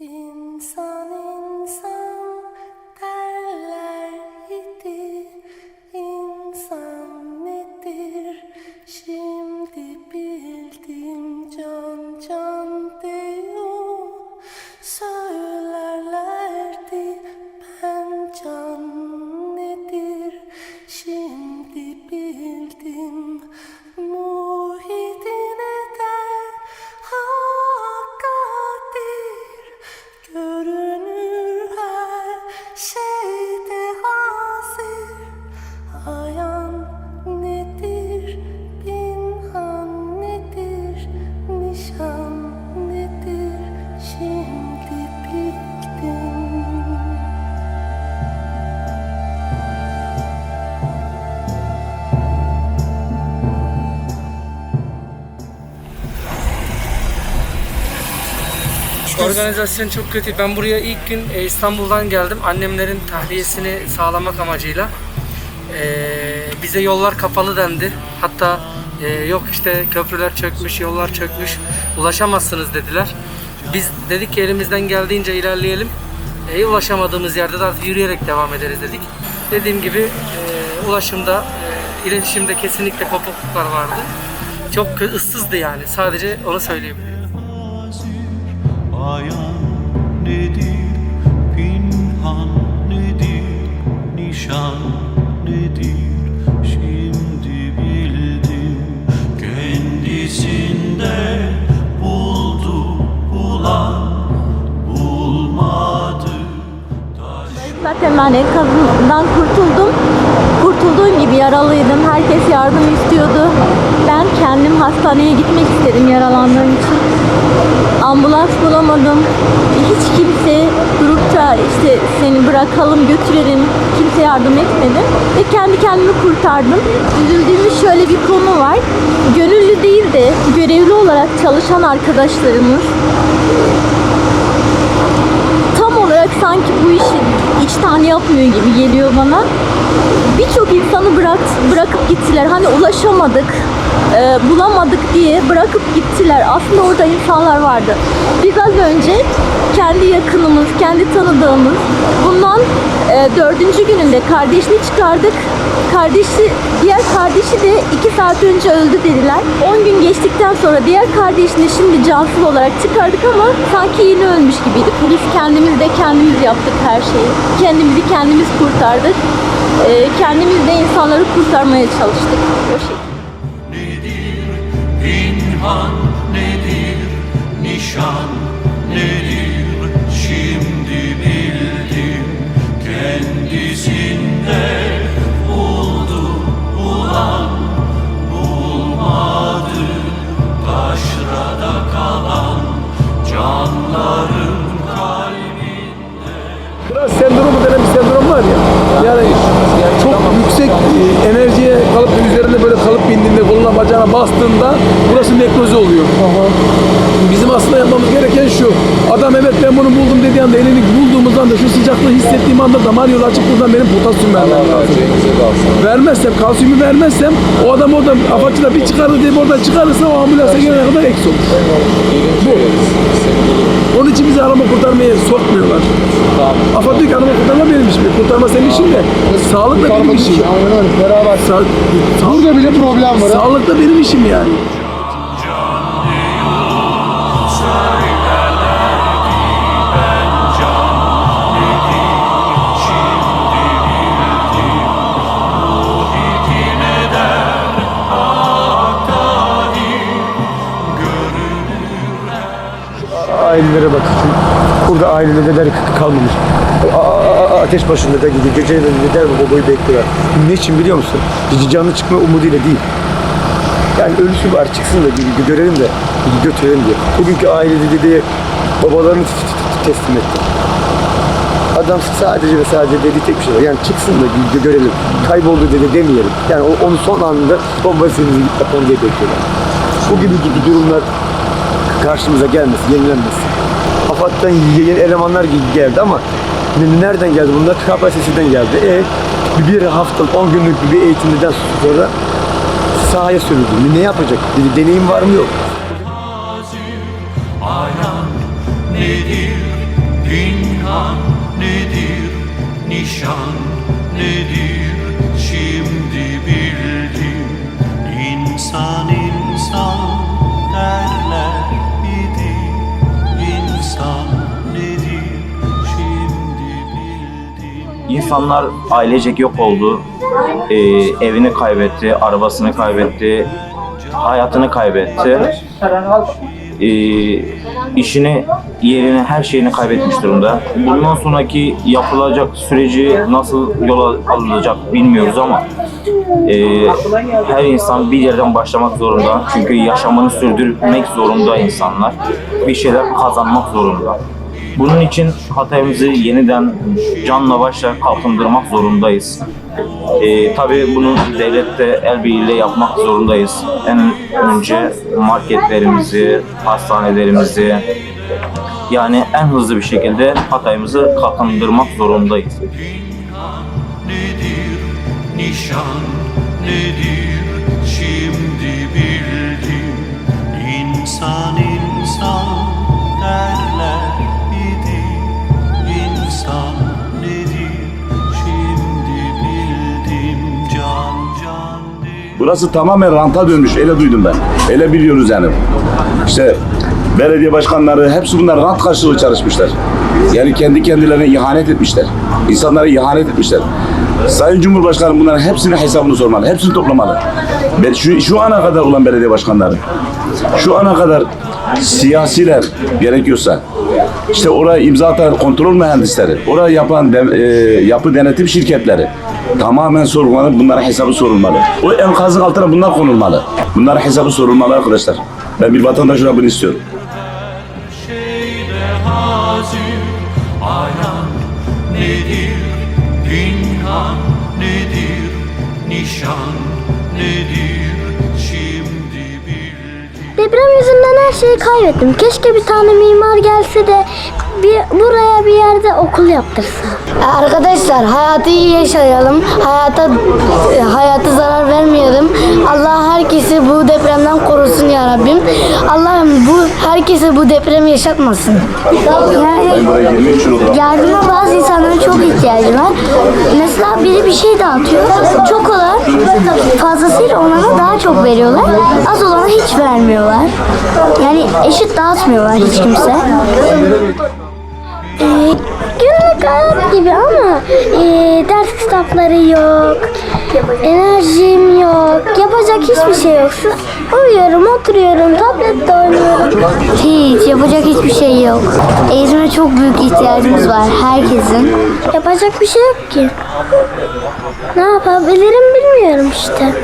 İnsan Organizasyon çok kötü. Ben buraya ilk gün e, İstanbul'dan geldim. Annemlerin tahliyesini sağlamak amacıyla. E, bize yollar kapalı dendi. Hatta e, yok işte köprüler çökmüş, yollar çökmüş. Ulaşamazsınız dediler. Biz dedik ki elimizden geldiğince ilerleyelim. E, ulaşamadığımız yerde de artık yürüyerek devam ederiz dedik. Dediğim gibi e, ulaşımda, e, iletişimde kesinlikle kopukluklar vardı. Çok ıssızdı yani. Sadece onu söyleyebilirim. Ayan nedir, Zaten ben enkazından kurtuldum. Kurtulduğum gibi yaralıydım. Herkes yardım istiyordu. Ben kendim hastaneye gitmek istedim yaralandığım için. Ambulans bulamadım. Hiç kimse durup da işte seni bırakalım götürelim. Kimse yardım etmedi. Ve kendi kendimi kurtardım. Üzüldüğümüz şöyle bir konu var. Gönüllü değil de görevli olarak çalışan arkadaşlarımız bu işi içten yapmıyor gibi geliyor bana. Birçok insanı bırak, bırakıp gittiler. Hani ulaşamadık, e, bulamadık diye bırakıp gittiler. Aslında orada insanlar vardı. Biz az önce kendi yakınımız, kendi tanıdığımız bundan e, dördüncü gününde kardeşini çıkardık. Kardeşi, diğer kardeşi de iki saat önce öldü dediler. 10 gün geçtikten sonra diğer kardeşini şimdi cansız olarak çıkardık ama sanki yeni ölmüş gibiydi. Biz kendimiz de kendimiz yaptık her şeyi. Kendimizi kendimiz kurtardık. Ee, kendimiz de insanları kurtarmaya çalıştık. O şekilde. Nedir, pinhan nedir, nişan nedir, Biraz sendromu denen bir sendrom var ya. Çok yüksek e, enerjiye kalıp üzerinde böyle kalıp bindiğinde koluna bacağına bastığında burası nekroze oluyor. Bizim aslında yapmamız gereken şu. Adam evet ben bunu buldum dediği anda elini bulduğumuz anda şu sıcaklığı hissettiğim anda damar yolu açıp buradan benim potasyum vermem lazım. Vermezsem, kalsiyumu vermezsem o adam orada afaçıda bir çıkarır deyip oradan çıkarırsa o ambulansa gelene kadar eksi olur. Bu. Onun için bizi arama kurtarmaya sokmuyorlar. AFAD diyor ki arama kurtarma benim işim. Kurtarma senin işin de. Sağlık da benim işim. Aynen öyle. Beraber. Sa- Burada bile problem var. sağlık da benim işim yani. Ailelere bak. Burada aileler kalmamış. A- ateş başında da gidiyor. Gece der babayı bekliyorlar. Ne için biliyor musun? Canlı çıkma umuduyla değil. Yani ölüsü var çıksın da gö- görelim de götürelim diye. Bugünkü aile dediği babalarını teslim etti. Adam sadece ve sadece dediği tek bir şey var. Yani çıksın da gö- görelim. Kayboldu dedi demeyelim. Yani onu son anında babasını yapalım diye bekliyorlar. Bu gibi gibi durumlar karşımıza gelmesin, yenilenmesin. AFAD'dan yeni elemanlar ge- geldi ama nereden geldi bunlar? KPSS'den geldi. E, bir haftalık, 10 günlük bir eğitimden sonra sahaya sürüldü. Ne yapacak? Bir deneyim var mı yok. Ayan nedir, Pinhan nedir, nişan nedir İnsanlar ailecek yok oldu. Ee, evini kaybetti, arabasını kaybetti, hayatını kaybetti. Ee, işini, yerini, her şeyini kaybetmiş durumda. Bundan sonraki yapılacak süreci nasıl yola alınacak bilmiyoruz ama ee, her insan bir yerden başlamak zorunda. Çünkü yaşamını sürdürmek zorunda insanlar. Bir şeyler kazanmak zorunda. Bunun için Hatay'ımızı yeniden canla başla kalkındırmak zorundayız. Ee, tabii bunu devlette el birliğiyle yapmak zorundayız. En önce marketlerimizi, hastanelerimizi yani en hızlı bir şekilde Hatay'ımızı kalkındırmak zorundayız. nedir, nişan nedir Burası tamamen ranta dönmüş. Öyle duydum ben. Öyle biliyoruz yani. İşte belediye başkanları hepsi bunlar rant karşılığı çalışmışlar. Yani kendi kendilerine ihanet etmişler. İnsanlara ihanet etmişler. Sayın Cumhurbaşkanı bunların hepsine hesabını sormalı. Hepsini toplamalı. Ben şu, şu ana kadar olan belediye başkanları, şu ana kadar siyasiler gerekiyorsa işte oraya imza atan kontrol mühendisleri, oraya yapan de- e, yapı denetim şirketleri tamamen sorgulanıp bunlara hesabı sorulmalı. O enkazın altına bunlar konulmalı. Bunlara hesabı sorulmalı arkadaşlar. Ben bir vatandaş olarak bunu istiyorum. nedir, pinhan nedir Nişan nedir, Deprem yüzünden her şeyi kaybettim. Keşke bir tane mimar gelse de bir, buraya bir yerde okul yaptırsa. Arkadaşlar hayatı iyi yaşayalım. Hayata hayata zarar vermeyelim. Allah herkesi bu depremden korusun ya Rabbim. Allah'ım bu herkese bu depremi yaşatmasın. Yani. Yardıma bazı insanların çok ihtiyacı var. Mesela biri bir şey dağıtıyor. Çok olan fazlasıyla olana daha çok veriyorlar. Az olana hiç vermiyorlar. Yani eşit dağıtmıyorlar hiç kimse. Ee, günlük hayat gibi ama e, ders kitapları yok. Enerjim yok. Yapacak hiçbir şey yok. Uyuyorum, oturuyorum, tablette oynuyorum. Hiç yapacak hiçbir şey yok. Eğitime çok büyük ihtiyacımız var herkesin. Yapacak bir şey yok ki. Ne yapabilirim bilmiyorum işte.